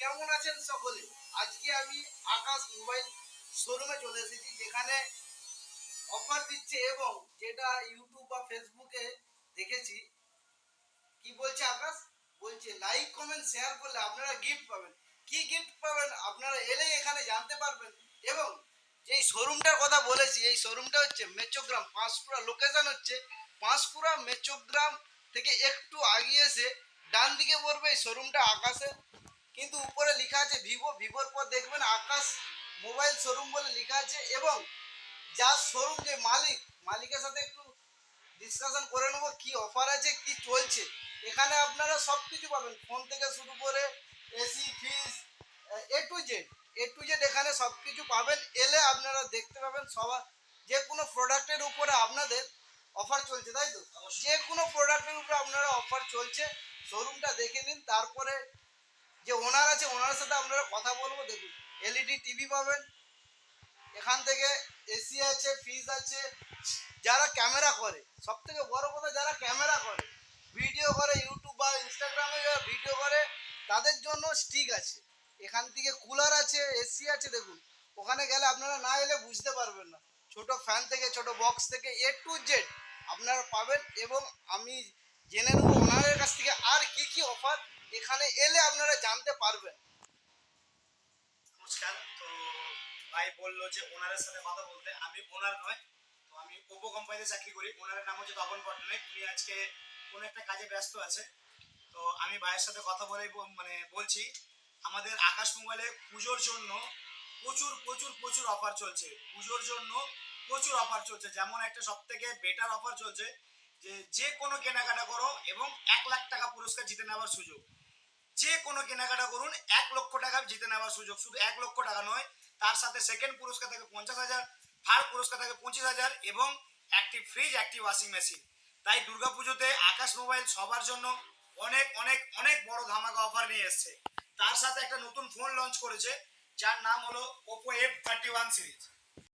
কেমন আছেন সকলে? আজকে আমি আকাশ মোবাইল শোরুমে চলে এসেছি, যেখানে অফার দিচ্ছে এবং যেটা ইউটিউব বা ফেসবুকে দেখেছি। কি বলছে আকাশ? বলছে লাইক কমেন্ট শেয়ার করলে আপনারা গিফট পাবেন। কি গিফট পাবেন আপনারা এলেই এখানে জানতে পারবেন এবং যেই শোরুমটার কথা বলেছি, এই শোরুমটা হচ্ছে মেচোগ্রাম পাঁশকুড়া লোকেশন হচ্ছে পাঁশকুড়া মেচোগ্রাম থেকে একটু আগিয়ে এসে ডান দিকে পড়বে এই শোরুমটা আকাশে আছে ভিভো ভিভোর পর দেখবেন আকাশ মোবাইল শোরুম বলে লেখা আছে এবং যার শোরুম যে মালিক মালিকের সাথে একটু ডিসকাশন করে নেব কি অফার আছে কি চলছে। এখানে আপনারা সব কিছু পাবেন ফোন থেকে শুরু করে AC fridge A to Z A to Z এখানে সব কিছু পাবেন। এলে আপনারা দেখতে পাবেন সবার যে কোনো প্রোডাক্টের উপরে আপনাদের অফার চলছে তাই তো? যে কোনো প্রোডাক্টের উপরে আপনারা অফার চলছে শোরুমটা দেখে নিন তারপরে যে ওনার আছে, ওনার সাথে আপনারা কথা বলব, দেখুন এলইডি টিভি পাবেন, এখান থেকে এসি আছে ফ্রিজ আছে, যারা ক্যামেরা করে সব থেকে বড় কথা যারা ক্যামেরা করে ভিডিও করে ইউটিউব বা ইনস্টাগ্রামে যারা ভিডিও করে, তাদের জন্য স্টিক আছে। এখান থেকে কুলার আছে এসি আছে, দেখুন, ওখানে গেলে আপনারা না এলে বুঝতে পারবেন না। ছোট ফ্যান থেকে, ছোট বক্স থেকে এ টু জেড আপনারা পাবেন এবং আমি জেনে নেব ওনাদের কাছ থেকে আর এখানে এলে আপনারা জানতে পারবেন। নমস্কার, তো ভাই বলল যে ওনারের সাথে কথা বলতে। আমি ওনার নয়, তো আমি ওপো কোম্পানিতে চাকরি করি। ওনারের নাম হচ্ছে তপন উনি আজকে কোনো একটা কাজে ব্যস্ত আছে। তো আমি ভাইয়ের সাথে কথা বলে মানে বলছি, আমাদের আকাশ মোবাইলে পুজোর জন্য প্রচুর প্রচুর প্রচুর অফার চলছে। পুজোর জন্য প্রচুর অফার চলছে। যেমন একটা সব থেকে বেটার অফার চলছে যে যে কোনো কেনাকাটা করো এবং এক লাখ টাকা পুরস্কার জিতে নেওয়ার সুযোগ। যে কোনো কেনাকাটা করুন, এক লক্ষ টাকা জিতে নেওয়ার সুযোগ। শুধু এক লক্ষ টাকা নয়, তার সাথে সেকেন্ড পুরস্কার থাকে পঞ্চাশ হাজার থার্ড পুরস্কার থাকে পঁচিশ হাজার এবং একটি ফ্রিজ একটি ওয়াশিং মেশিন তাই দুর্গাপুজোতে আকাশ মোবাইল সবার জন্য অনেক অনেক অনেক বড় ধামাকা অফার নিয়ে এসেছে। তার সাথে একটা নতুন ফোন লঞ্চ করেছে, যার নাম হলো Oppo F thirty one series